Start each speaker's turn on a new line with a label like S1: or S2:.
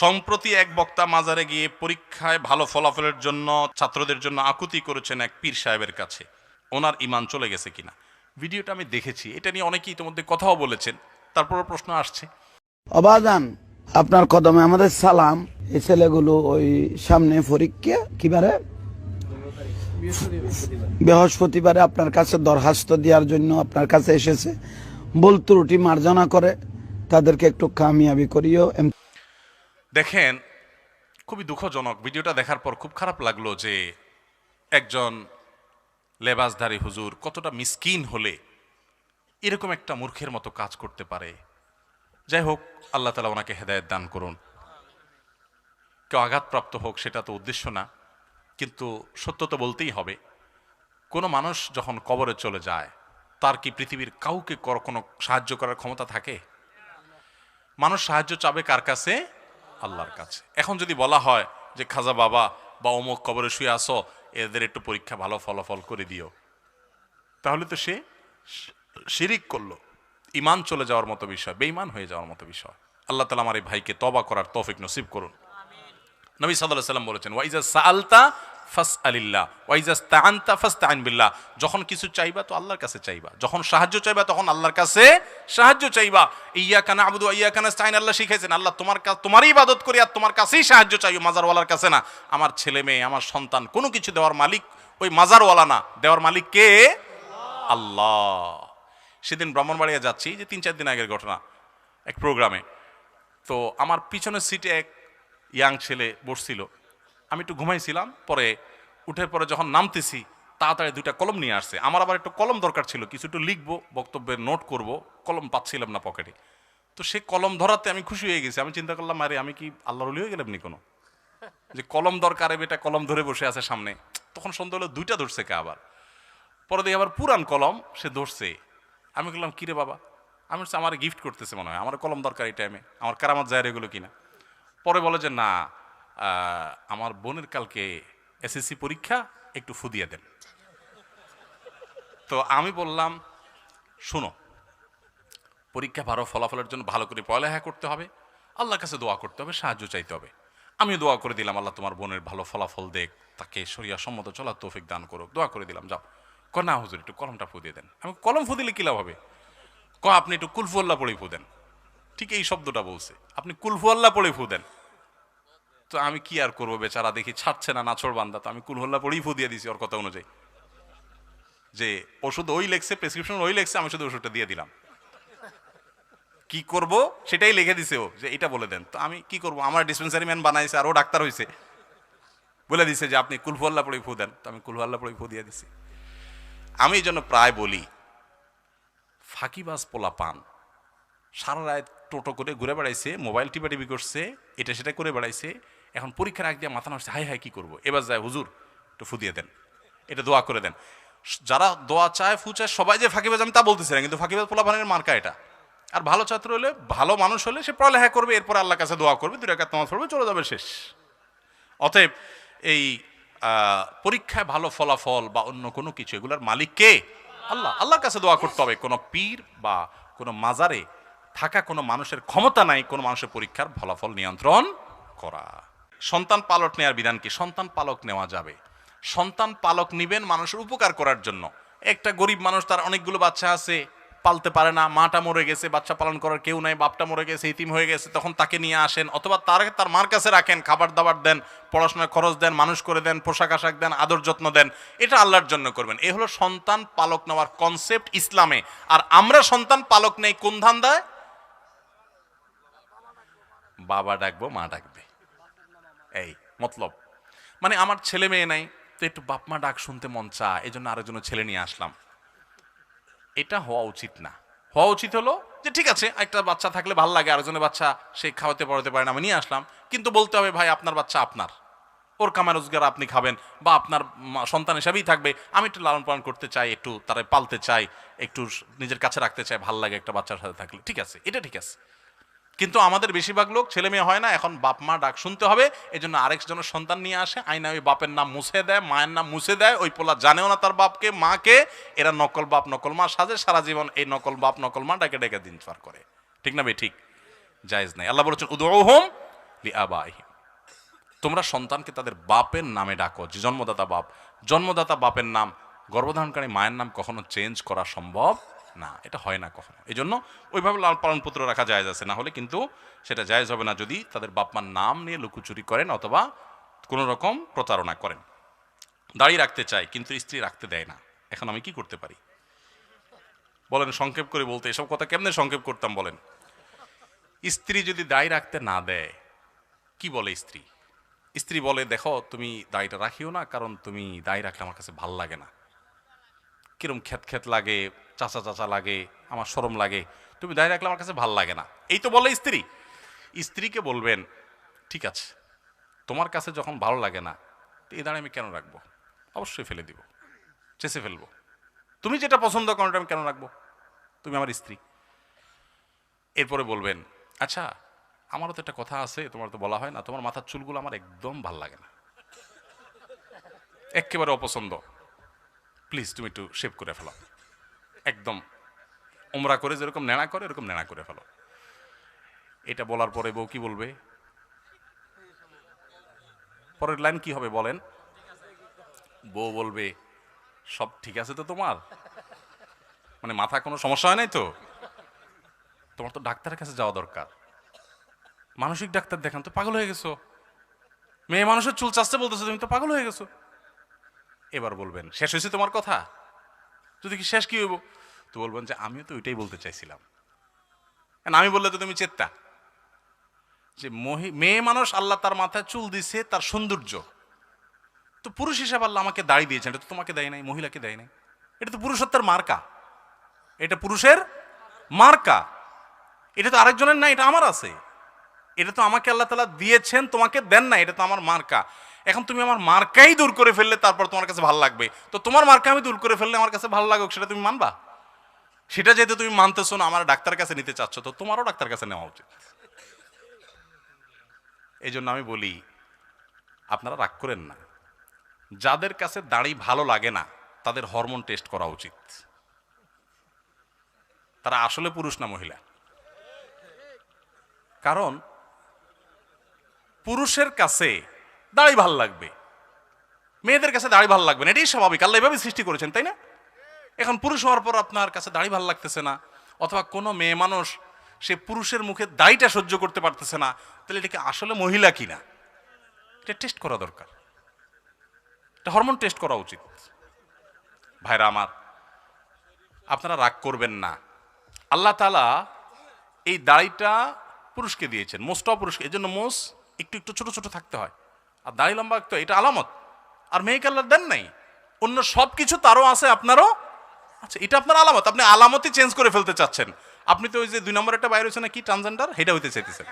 S1: সম্প্রতি এক বক্তা মাজারে গিয়ে পরীক্ষায় ভালো ফলাফলের জন্য ছাত্রদের জন্য আকুতি করেছেন এক পীর সাহেবের কাছে। ওনার ইমান চলে গেছে কিনা? ভিডিওটা আমি দেখেছি। এটা নিয়ে অনেকেই ইতিমধ্যে কথাও বলেছেন। তারপরও প্রশ্ন আসছে।
S2: অবাজান আপনার কদমে আমাদের সালাম। এই ছেলেগুলো ওই সামনে পরীক্ষা কিবারে? বৃহস্পতিবারে আপনার কাছে দরখাস্ত দেওয়ার জন্য আপনার কাছে এসেছে। ভুল ত্রুটি মার্জনা করে। তাদেরকে একটু কামিয়াবি করিও।
S1: দেখেন, খুবই দুঃখজনক। ভিডিওটা দেখার পর খুব খারাপ লাগল যে একজন লেবাসধারী হুজুর কতটা মিসকিন হলে এরকম একটা মূর্খের মতো কাজ করতে পারে। যাই হোক, আল্লাহ তালা ওনাকে হেদায়ত দান করুন। কেউ আঘাতপ্রাপ্ত হোক, সেটা তো উদ্দেশ্য না, কিন্তু সত্য তো বলতেই হবে। কোনো মানুষ যখন কবরে চলে যায়, তার কি পৃথিবীর কাউকে কোনো সাহায্য করার ক্ষমতা থাকে? মানুষ সাহায্য চাবে কার কাছে? আল্লাহর কাছে। এখন যদি বলা হয় যে খাজা বাবা বা অমুক কবরে শুয়ে আসো এদের একটু পরীক্ষা ভালো ফলাফল করে দিও। তাহলে তো সে শিরিক করল। ইমান চলে যাওয়ার মতো বিষয় বেইমান হয়ে যাওয়ার মতো বিষয়। আল্লাহ তালা আমার এই ভাইকে তবা করার তৌফিক নসিব করুন। নবী সাল্লাহ সাল্লাম বলেছেন ওয়াইজা সালতা ফাস আলিল্লাহ ওয়াইজা স্তাআনতা ফাস্তাইন বিল্লাহ। যখন কিছু চাইবা তো আল্লাহর কাছে চাইবা, যখন সাহায্য চাইবা তখন আল্লাহর কাছে সাহায্য চাইবা। ইয়া কানা আবুদু ইয়া কানা আল্লাহ শিখাইছেন, আল্লাহ তোমার তোমারই ইবাদত করি আর তোমার কাছেই সাহায্য চাইও মাজারওয়ালার কাছে না। আমার ছেলে মেয়ে, আমার সন্তান, কোনো কিছু দেওয়ার মালিক ওই মাজারওয়ালা না। দেওয়ার মালিক কে? আল্লাহ। সেদিন ব্রাহ্মণবাড়িয়া যাচ্ছি যে তিন চার দিন আগের ঘটনা, এক প্রোগ্রামে তো আমার পিছনের সিটে এক ইয়াং ছেলে বসছিল। আমি একটু ঘুমাইছিলাম পরে উঠে পরে যখন নামতেছি তাড়াতাড়ি দুইটা কলম নিয়ে আসছে। আমার আবার একটু কলম দরকার ছিল কিছু একটু লিখব বক্তব্যের নোট করব কলম পাচ্ছিলাম না পকেটে। তো সে কলম ধরাতে আমি খুশি হয়ে গেছি। আমি চিন্তা করলাম আরে আমি কি আল্লাহর হয়ে গেলাম নি কোনো? যে কলম দরকারে এটা কলম ধরে বসে আছে সামনে। তখন সন্ধ্যা হলো দুইটা ধরছে কে আবার? পরে দেখি আবার পুরান কলম সে ধরছে। আমি বললাম কিরে বাবা? আমি বলছি, আমার গিফট করতেছে মনে হয়। আমার কলম দরকার এই টাইমে আমার কারামত যায় এগুলো কিনা? পরে বলে যে না আমার বোনের কালকে এসএসসি পরীক্ষা, একটু ফুদিয়ে দেন। তো আমি বললাম, শুনো, পরীক্ষা ভালো, ফলাফলের জন্য ভালো করে পড়ালেখা করতে হবে। আল্লাহর কাছে দোয়া করতে হবে, সাহায্য চাইতে হবে। আমি দোয়া করে দিলাম, আল্লাহ তোমার বোনের ভালো ফলাফল দেখ, তাকে সরিয়া সম্মত চলার তৌফিক দান করুক। দোয়া করে দিলাম, যাও। ক না হুজুর, একটু কলমটা ফু দিয়ে দেন। আমি কলম ফু দিলে কি লাভ হবে? ক আপনি একটু কুলফু আল্লাহ পড়েই ফু দেন ঠিক এই শব্দটা বলছে। আপনি কুলফু আল্লাহ পড়ে ফু দেন তো আমি কি আর করব বেচারা? দেখি ছাড়ছে না নাছর বান্দা। তো আমি কুলহল্লা পড়েই ফু দিয়ে দিছি ওর কথা অনুযায়ী। যে ওষুধ ওই লেখছে প্রেসক্রিপশন ওই লেখছে আমি শুধু ওষুধটা দিয়ে দিলাম। কি করব? সেটাই লিখে দিছে ও, যে এটা বলে দেন। তো আমি কি করব? আমার ডিসপেন্সারি ম্যান বানাইছে আর ও ডাক্তার হয়েছে বলে দিছে যে আপনি কুলফুয়াল্লা পড়ে ফু দেন। তো আমি কুলফুয়াল্লা পড়ে ফু দিয়ে দিছি। আমি এই জন্য প্রায় বলি, ফাঁকিবাজ পোলা পান। সারা রাত টোটো করে ঘুরে বেড়াইছে, মোবাইল টিপা টিপি করছে, এটা সেটা করে বেড়াইছে। এখন পরীক্ষার আগ দিয়ে মাথা নষ্ট হাই হাই কি করব? এবার যায় হুজুর, একটু ফু দিয়ে দেন। এটা দোয়া করে দেন। যারা দোয়া চায়, ফু চায়, সবাই যে ফাঁকিবাজ, আমি তা বলতেছি না, কিন্তু ফাঁকিবাজ পোলা পানের মার্কা এটা। আর ভালো ছাত্র হলে, ভালো মানুষ হলে সে পড়ালেখা করবে, এরপর আল্লাহ কাছে দোয়া করবে, দুই টাকা তোমার পড়বে, চলে যাবে শেষ। অতএব এই পরীক্ষায় ভালো ফলাফল বা অন্য কোনো কিছু, এগুলোর মালিক কে? আল্লাহ। আল্লাহর কাছে দোয়া করতে হবে। কোনো পীর বা কোনো মাজারে থাকা কোনো মানুষের ক্ষমতা নাই, কোনো মানুষের পরীক্ষার ফলাফল নিয়ন্ত্রণ করা। সন্তান পালক নেওয়ার বিধান কি? সন্তান পালক নেওয়া যাবে। সন্তান পালক নিবেন মানুষের উপকার করার জন্য। একটা গরিব মানুষ, তার অনেকগুলো বাচ্চা আছে, পালতে পারে না, মাটা মরে গেছে, বাচ্চা পালন করার কেউ নাই, বাপটা মরে গেছে ইতিম হয়ে গেছে, তখন তাকে নিয়ে আসেন, অথবা তার তার মার কাছে রাখেন খাবার দাবার দেন, পড়াশোনার খরচ দেন, মানুষ করে দেন পোশাক আশাক দেন, আদর যত্ন দেন, এটা আল্লাহর জন্য করবেন। এ হলো সন্তান পালক নেওয়ার কনসেপ্ট ইসলামে। আর আমরা সন্তান পালক নেই, কোন ধান্দায়? বাবা ডাকবো, মা ডাকবে। এই, মতলব। মানে আমার ছেলে মেয়ে নাই, তো একটু বাপ মা ডাক শুনতে মন চা এই জন্য আরেকজনের ছেলে নিয়ে আসলাম। এটা হওয়া উচিত না। হওয়া উচিত হলো যে ঠিক আছে, একটা বাচ্চা থাকলে ভালো লাগে, আরেকজনের বাচ্চা সে খাওয়াতে পড়াতে পারে না, আমি নিয়ে আসলাম। কিন্তু বলতে হবে, ভাই, আপনার বাচ্চা আপনার। ওর কামা রোজগার আপনি খাবেন বা আপনার সন্তান হিসাবেই থাকবে। আমি একটু লালন পালন করতে চাই, একটু তারা পালতে চাই, একটু নিজের কাছে রাখতে চাই, ভালো লাগে একটা বাচ্চার সাথে থাকলে। ঠিক আছে, এটা ঠিক আছে। কিন্তু আমাদের বেশিরভাগ লোক ছেলে মেয়ে হয় না, এখন বাপ মা ডাক শুনতে হবে এই জন্য আরেকজনের সন্তান নিয়ে আসে আইনা ওই বাপের নাম মুছে দেয়, মায়ের নাম মুছে দেয়, ওই পোলা জানেও না তার বাপকে, মাকে, এরা নকল বাপ, নকল মা সাজে, সারা জীবন এই নকল বাপ, নকল মা ডাকে ডেকে দিন পার করে। ঠিক না বে ঠিক। জায়েজ নাই। আল্লাহ বলেছেন উদৌহম আবাহিম তোমরা সন্তানকে তাদের বাপের নামে ডাকো, যে জন্মদাতা বাপ। জন্মদাতা বাপের নাম, গর্ভধারণকারী মায়ের নাম কখনো চেঞ্জ করা সম্ভব না, এটা হয় না কখনো। এই জন্য ওইভাবে লাল পালন পুত্র রাখা যায় আছে, না হলে কিন্তু সেটা জায়েজ হবে না যদি তাদের বাপ মার নাম নিয়ে লুকোচুরি করেন অথবা কোনো রকম প্রতারণা করেন। দাড়ি রাখতে চাই কিন্তু স্ত্রী রাখতে দেয় না। এখন আমি কি করতে পারি? বলেন, সংক্ষেপ করে বলতে, এসব কথা কেমনে সংক্ষেপ করতাম বলেন? স্ত্রী যদি দাড়ি রাখতে না দেয়, কি বলে স্ত্রী? স্ত্রী বলে, দেখো, তুমি দাড়িটা রাখিও না, কারণ তুমি দাড়ি রাখলে আমার কাছে ভালো লাগে না। কিরম খেত খেত লাগে চাচা চাচা লাগে, আমার সরম লাগে। তুমি দাঁড়িয়ে রাখলে আমার কাছে ভালো লাগে না। এই তো বলে স্ত্রী। স্ত্রীকে বলবেন, ঠিক আছে, তোমার কাছে যখন ভালো লাগে না এই দাঁড়িয়ে আমি কেন রাখব? অবশ্যই ফেলে দিব চেষে ফেলব। তুমি যেটা পছন্দ করো আমি কেন রাখব? তুমি আমার স্ত্রী। এরপরে বলবেন আচ্ছা আমারও তো একটা কথা আছে, তোমার তো বলা হয় না, তোমার মাথার চুলগুলো আমার একদম ভালো লাগে না। একেবারে অপছন্দ। প্লিজ, তুমি একটু শেভ করে ফেলো। একদম। ওমরা করে যেরকম নেড়া করে, এরকম নেড়া করে ফেলো। এটা বলার পরে বউ কি বলবে? পরের লাইন কি হবে বলেন? বউ বলবে, সব ঠিক আছে তো তোমার? মানে মাথা কোনো সমস্যা হয় নাই তো? তোমার তো ডাক্তারের কাছে যাওয়া দরকার। মানসিক ডাক্তার দেখান তো, পাগল হয়ে গেছো। মেয়ে মানুষের চুল চাষতে বলতেছো, তুমি তো পাগল হয়ে গেছো। এবার বলবেন, শেষ হয়েছে তোমার কথা? যদি কি শেষ কি হইব? তো বলবেন যে, আমিও তো ওইটাই বলতে চাইছিলাম। আমি বললে তো তুমি চেত্তা। যে, মহি- মেয়ে মানুষ আল্লাহ তার মাথায় চুল দিছে, তার সৌন্দর্য। তো পুরুষ হিসাবে আল্লাহ আমাকে দাড়ি দিয়েছেন। এটা তো তোমাকে দেয় নাই, মহিলাকে দেয় নাই। এটা তো পুরুষত্বের মার্কা। এটা পুরুষের মার্কা। এটা তো আরেকজনের না, এটা আমার আছে। এটা তো আমাকে আল্লাহ তালা দিয়েছেন, তোমাকে দেন না, এটা তো আমার মার্কা। এখন তুমি আমার মার্কাই দূর করে ফেললে তারপর তোমার কাছে ভালো লাগবে। তো তোমার মার্কা আমি দূর করে ফেললে আমার কাছে ভালো লাগুক, সেটা তুমি মানবা? সেটা যেহেতু তুমি মানতেছো না, আমার ডাক্তার কাছে নিতে চাচ্ছ, তো তোমারও ডাক্তার কাছে নেওয়া উচিত। এই জন্য আমি বলি, আপনারা রাগ করেন না। যাদের কাছে দাড়ি ভালো লাগে না, তাদের হরমোন টেস্ট করা উচিত। তারা আসলে পুরুষ না মহিলা। কারণ পুরুষের কাছে দাড়ি ভালো লাগবে। মেয়েদের কাছে দাড়ি ভালো লাগবে না, এটাই স্বাভাবিক। আল্লাহ এভাবে সৃষ্টি করেছেন, তাই না? এখন পুরুষ হওয়ার পর আপনার কাছে দাড়ি ভালো লাগতেছে না, অথবা কোনো মেয়ে মানুষ, সে পুরুষের মুখে দাড়িটা সহ্য করতে পারতেছে না, তাহলে এটাকে আসলে মহিলা কিনা এটা টেস্ট করা দরকার। এটা হরমোন টেস্ট করা উচিত। ভাইরা আমার, আপনারা রাগ করবেন না। আল্লাহ তালা এই দাড়িটা পুরুষকে দিয়েছেন, মোষটাও পুরুষকে এই জন্য মোষ একটু একটু ছোট ছোট থাকতে হয়। আর দাড়ি লম্বা তো এটা আলামত। আর মেয়েকে আল্লাহ দেন নাই। অন্য সব কিছু তারও আছে, আপনারও আচ্ছা এটা আপনার আলামত। আপনি আলামতই চেঞ্জ করে ফেলতে চাচ্ছেন। আপনি তো ওই যে দুই নম্বর একটা বাইরে হয়েছে না কি ট্রান্সজেন্ডার সেটা হইতে চাইতেছেন।